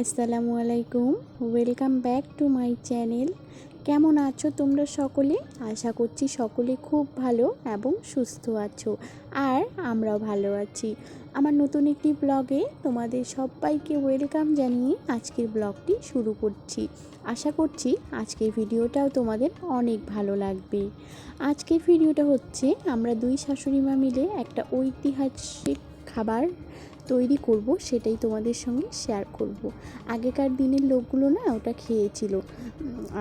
আসসালামু আলাইকুম। Welcome back to my channel কেমন আছো তোমরা সকলে? আশা করছি সকলে খুব ভালো এবং সুস্থ আছো আর আমরাও ভালো আছি। আমার নতুন একটি ব্লগে তোমাদের সবাইকে ওয়েলকাম জানিয়ে আজকের ব্লগটি শুরু করছি। আশা করছি আজকের ভিডিওটাও তোমাদের অনেক ভালো লাগবে। আজকের ভিডিওটা হচ্ছে আমরা দুই শাশুড়ি মা মিলে একটা ঐতিহাসিক খাবার তৈরি করব, সেটাই তোমাদের সঙ্গে শেয়ার করব। আগেকার দিনের লোকগুলো না ওটা খেয়েছিল।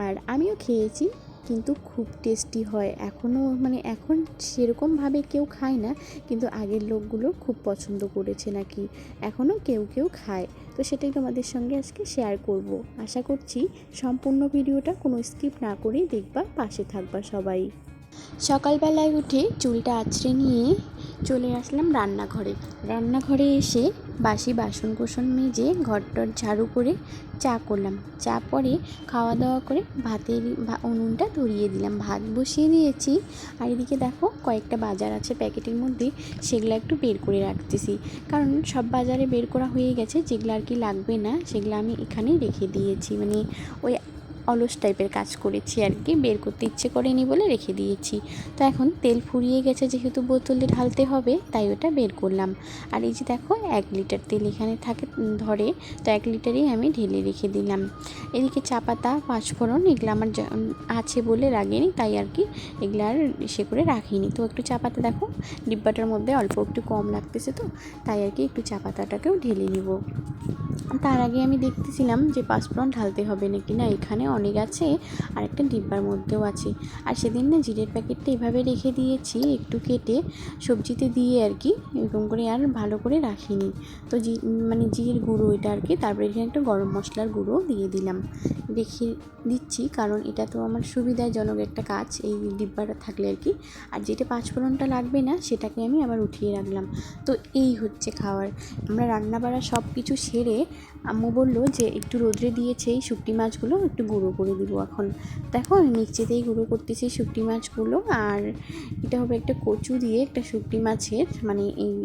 আর আমিও খেয়েছি, কিন্তু খুব টেস্টি হয়। এখনও মানে এখন সেরকমভাবে কেউ খায় না, কিন্তু আগের লোকগুলো খুব পছন্দ করেছে নাকি? এখনও কেউ কেউ খায়। তো সেটাই তোমাদের সঙ্গে আজকে শেয়ার করব। আশা করছি সম্পূর্ণ ভিডিওটা কোনো স্কিপ না করেই দেখবা, পাশে থাকবা সবাই। সকালবেলায় উঠে চুলটা আছড়ে নিয়ে চলে আসলাম রান্নাঘরে। রান্নাঘরে এসে বাসি বাসন কোসন মেজে ঘরটর ঝাড়ু করে চা করলাম। চা পরে খাওয়া দাওয়া করে ভাতের উনুনটা ধরিয়ে দিলাম। ভাত বসিয়ে দিয়েছি। আর এদিকে দেখো কয়েকটা বাজার আছে প্যাকেটের মধ্যে, সেগুলো একটু বের করে রাখতেছি। কারণ সব বাজারে বের করা হয়ে গেছে, যেগুলো আর কি লাগবে না, সেগুলো আমি এখানেই রেখে দিয়েছি। মানে ওই অলস টাইপের কাজ করেছি আর কি বের করতে ইচ্ছে করেনি বলে রেখে দিয়েছি। তো এখন তেল ফুরিয়ে গেছে যেহেতু বোতলে ঢালতে হবে, তাই ওটা বের করলাম। আর এই যে দেখো, এক লিটার তেল এখানে থাকে ধরে, তো এক লিটারই আমি ঢেলে রেখে দিলাম। এদিকে চা পাতা, পাঁচফোড়ন, এগুলো আমার আছে বলে লাগেনি তাই আর কি এগুলো আর সে করে রাখিনি। তো একটু চা পাতা দেখো, ডিব্বাটার মধ্যে অল্প একটু কম লাগতেছে তো, তাই আর কি একটু চা পাতাটাকেও ঢেলে নিব। তার আগে আমি দেখতেছিলাম যে পাঁচফোড়ন ঢালতে হবে নাকি না। এখানে অনেক আছে আর একটা ডিব্বার মধ্যেও আছে। আর সেদিন না জিরের প্যাকেটটা এভাবে রেখে দিয়েছি, একটু কেটে সবজিতে দিয়ে আর কি, এরকম করে আর ভালো করে রাখিনি। তো জি মানে জিরের গুঁড়ো এটা আর কি, তারপরে এখানে একটা গরম মশলার গুঁড়ো দিয়ে দিলাম। রেখে দিচ্ছি, কারণ এটা তো আমার সুবিধাজনক একটা কাজ, এই ডিব্বাটা থাকলে আর কি। আর যেটা পাঁচফোড়নটা লাগবে না, সেটাকে আমি আবার উঠিয়ে রাখলাম। তো এই হচ্ছে খাওয়ার। আমরা রান্না বাড়া সব কিছু সেরে আম্মু বলল যে, একটু রোদ্রে দিয়েছে এই শুকটি মাছগুলো একটু গুঁড়ো করে দিব এখন। দেখো, আমি মিক্সিতেই গুঁড়ো করতেছি শুকটি মাছগুলো, আর এটা হবে একটা কচু দিয়ে একটা শুকটি মাছের মানে এই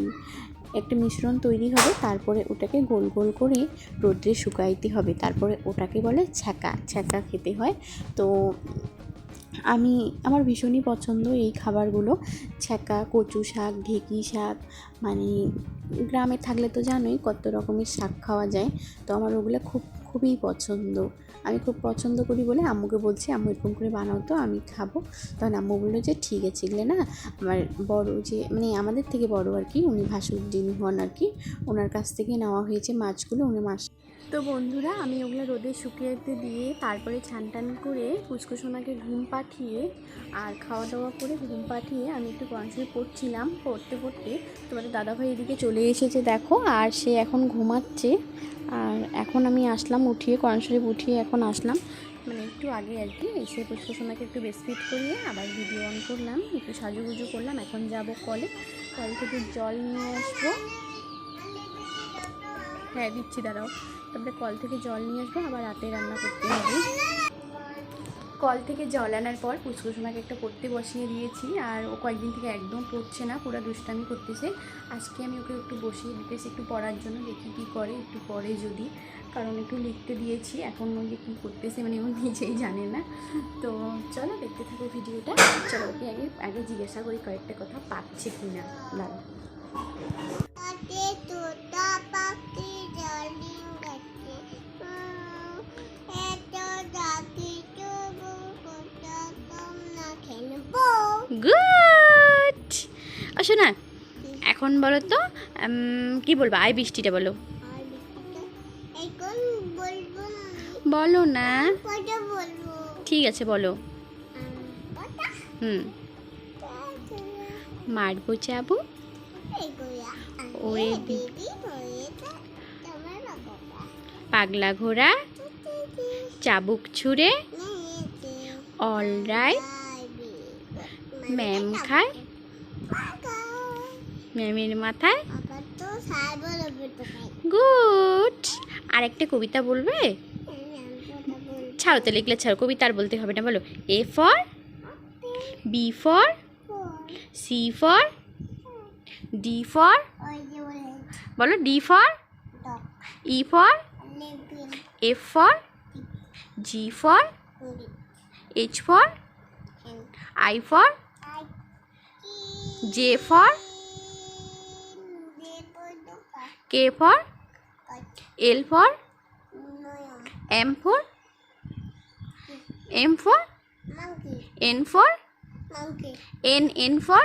একটা মিশ্রণ তৈরি হবে। তারপরে ওটাকে গোল গোল করে রোদ্রে শুকাইতে হবে। তারপরে ওটাকে বলে ছ্যাঁকা ছ্যাঁকা খেতে হয়। তো আমি, আমার ভীষণই পছন্দ এই খাবারগুলো। ছ্যাঁকা, কচু শাক, ঢেঁকি শাক মানে গ্রামে থাকলে তো জানোই কত রকমের শাক খাওয়া যায়। তো আমার ওগুলো খুব, খুবই পছন্দ। আমি খুব পছন্দ করি বলে আম্মুকে বলছি, আম্মু এরকম করে বানাও তো, আমি খাব। তখন আম্মু বলল যে, ঠিক আছে। এগুলো না আমার বড় যে মানে আমাদের থেকে বড় আর কি, উনি ভাসুর যিনি হন আর কি, ওনার কাছ থেকে নেওয়া হয়েছে মাছগুলো, উনি মাছ তো বন্ধুরা, আমি ওগুলো রোদে শুকিয়েতে দিয়ে তারপরে ছান টান করে কুচকুসোনাকে ঘুম পাঠিয়ে আর খাওয়া দাওয়া করে ঘুম পাঠিয়ে আমি একটু কনসুই পড়ছিলাম পড়তে পড়তে তোমাদের দাদাভাই এদিকে চলে এসেছে দেখো, আর সে এখন ঘুমাচ্ছে। আর এখন আমি আসলাম উঠিয়ে কনসুরি উঠিয়ে এখন আসলাম। মানে একটু আগে আর কি, এসে পুষ্পসোনাকে একটু বেসফিট করিয়ে আবার ভিডিও অন করলাম, একটু সাজুগুজু করলাম। এখন যাব কলে, কল থেকে জল নিয়ে আসব। হ্যাঁ দিচ্ছি, দাঁড়াও। তারপরে কল থেকে জল নিয়ে আসব, আবার রাতে রান্না করতে হবে। কল থেকে জল আনার পর পুষ্কুসোনাকে একটা পড়তে বসিয়ে দিয়েছি, আর ও কয়েকদিন থেকে একদম পড়ছে না, পুরো দুষ্টামি করতেছে। আজকে আমি ওকে একটু বসিয়ে দিতেছি, একটু পড়ার জন্য, দেখি কী করে, একটু পড়ে যদি। কারণ একটু লিখতে দিয়েছি, এখন ওই যে কী করতেছে মানে ও নিজেই জানে না। তো চলো, দেখতে থাকো ভিডিওটা। চলো, ওকে আগে আগে জিজ্ঞাসা করি কয়েকটা কথা পাচ্ছে কি না দাঁড়া আসো না এখন বলো তো কি বলব? আয় বৃষ্টিটা বলো। বলো না। ঠিক আছে বলো। হুম। মারবো ওরে বাবা পাগলা ঘোড়া চাবুক ছুঁড়ে অল রাইট ম্যাম খায়। ম্যামের মাথায়। গুড। আর একটা কবিতা বলবে? বলব। ছাড়ো তো লিখলে ছাড়ো কবিতা আর বলতে হবে না বলো। A for B for C for D for বলে D for E for F for G for H for I for J I For M for Monkey. N for Monkey. N N for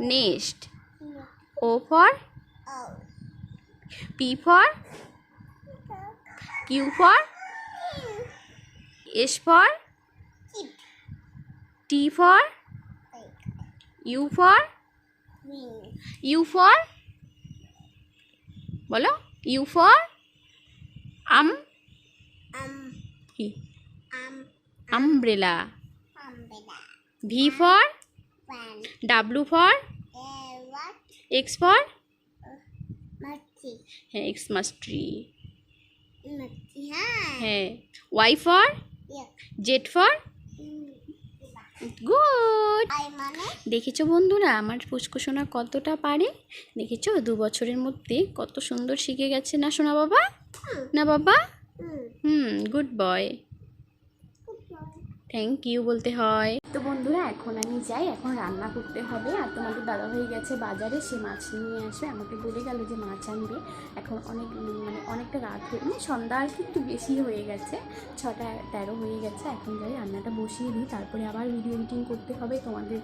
nest O for Oh. P for Q for S for Keep. T for U for Wing. U for বলো U for um Um. কি Um. umbrella Umbrella. V for Fan. W for Uh, what? X for Monkey. হ্যাঁ Xmas tree Monkey. Huh? হ্যাঁ Y for Yeah. Z for Mm. Good দেখেছ বন্ধুরা আমার পুষ্কুসোনা কতটা পারে? দেখেছ? দু বছরের মধ্যে কত সুন্দর শিখে গেছে না সোনা বাবা? না বাবা? হুম। গুড বয় থ্যাংক ইউ বলতে হয়। তো বন্ধুরা, এখন আমি যাই, এখন রান্না করতে হবে। আর তোমাদের দাদা হয়ে গেছে বাজারে, সে মাছ নিয়ে আসবে। আমাকে বলে গেল যে মাছ আনবে। এখন অনেক মানে অনেকটা রাত হয়ে মানে সন্ধ্যা আর একটু বেশি হয়ে গেছে। ছটা তেরো হয়ে গেছে। এখন যাই, রান্নাটা বসিয়ে দিই। তারপরে আবার ভিডিও এডিটিং করতে হবে। তোমাদের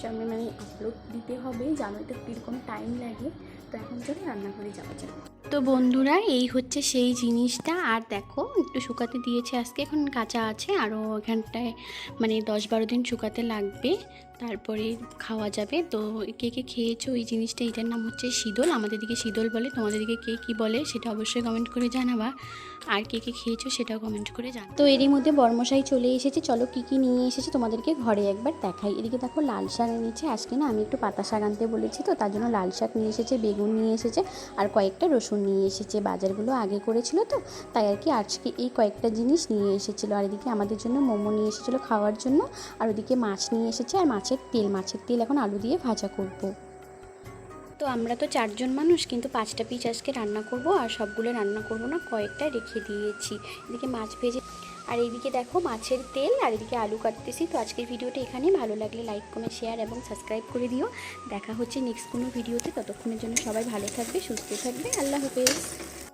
সামনে মানে আপলোড দিতে হবে। জানোই তো কীরকম টাইম লাগে। তো এখন চলে রান্না করে যাওয়া যাক। তো বন্ধুরা, এই হচ্ছে সেই জিনিসটা। আর দেখো, একটু শুকাতে দিয়েছে আজকে। এখন কাঁচা আছে আরও এখানটায় মানে দশ বারো দিন শুকাতে লাগবে। তারপরে খাওয়া যাবে। তো কে কে খেয়েছো? এই জিনিসটা, এটার নাম হচ্ছে শীতল। আমাদের দিকে শীতল বলে। তোমাদের দিকে কে কী বলে, সেটা অবশ্যই কমেন্ট করে জানাবা। আর কে কে খেয়েছো, সেটাও কমেন্ট করে জানা তো এরই মধ্যে বর্মশাই চলে এসেছে। চলো কী কী নিয়ে এসেছে তোমাদেরকে ঘরে একবার দেখাই। এদিকে দেখো, লাল শাক এনেছে। আজকে না আমি একটু পাতা শাক আনতে বলেছি তো, তার জন্য লাল শাক নিয়ে এসেছে, বেগুন নিয়ে এসেছে, আর কয়েকটা রসুন নিয়ে এসেছে, বাজারগুলো আগে করেছিল তো, তাই আর কি আজকে এই কয়েকটা জিনিস নিয়ে এসেছিল। আর এদিকে আমাদের জন্য মোমো নিয়ে এসেছিল খাওয়ার জন্য, আর ওদিকে মাছ নিয়ে এসেছে, আর মাছের তেল মাছের তেল এখন আলু দিয়ে ভাজা করব। তো আমরা তো চারজন মানুষ, কিন্তু পাঁচটা পিস আজকে রান্না করব আর সবগুলো রান্না করব না, কয়েকটা রেখে দিয়েছি। এদিকে মাছ ভেজে আর এইদিকে দেখো মাছের তেল, আর এদিকে আলু কাটতেছি। তো আজকের ভিডিওটা এখানে ভালো লাগলে লাইক করে শেয়ার এবং সাবস্ক্রাইব করে দিও। দেখা হচ্ছে নেক্সট কোনো ভিডিওতে। ততক্ষণের জন্য সবাই ভালো থাকবে, সুস্থ থাকবে। আল্লাহ হাফেজ।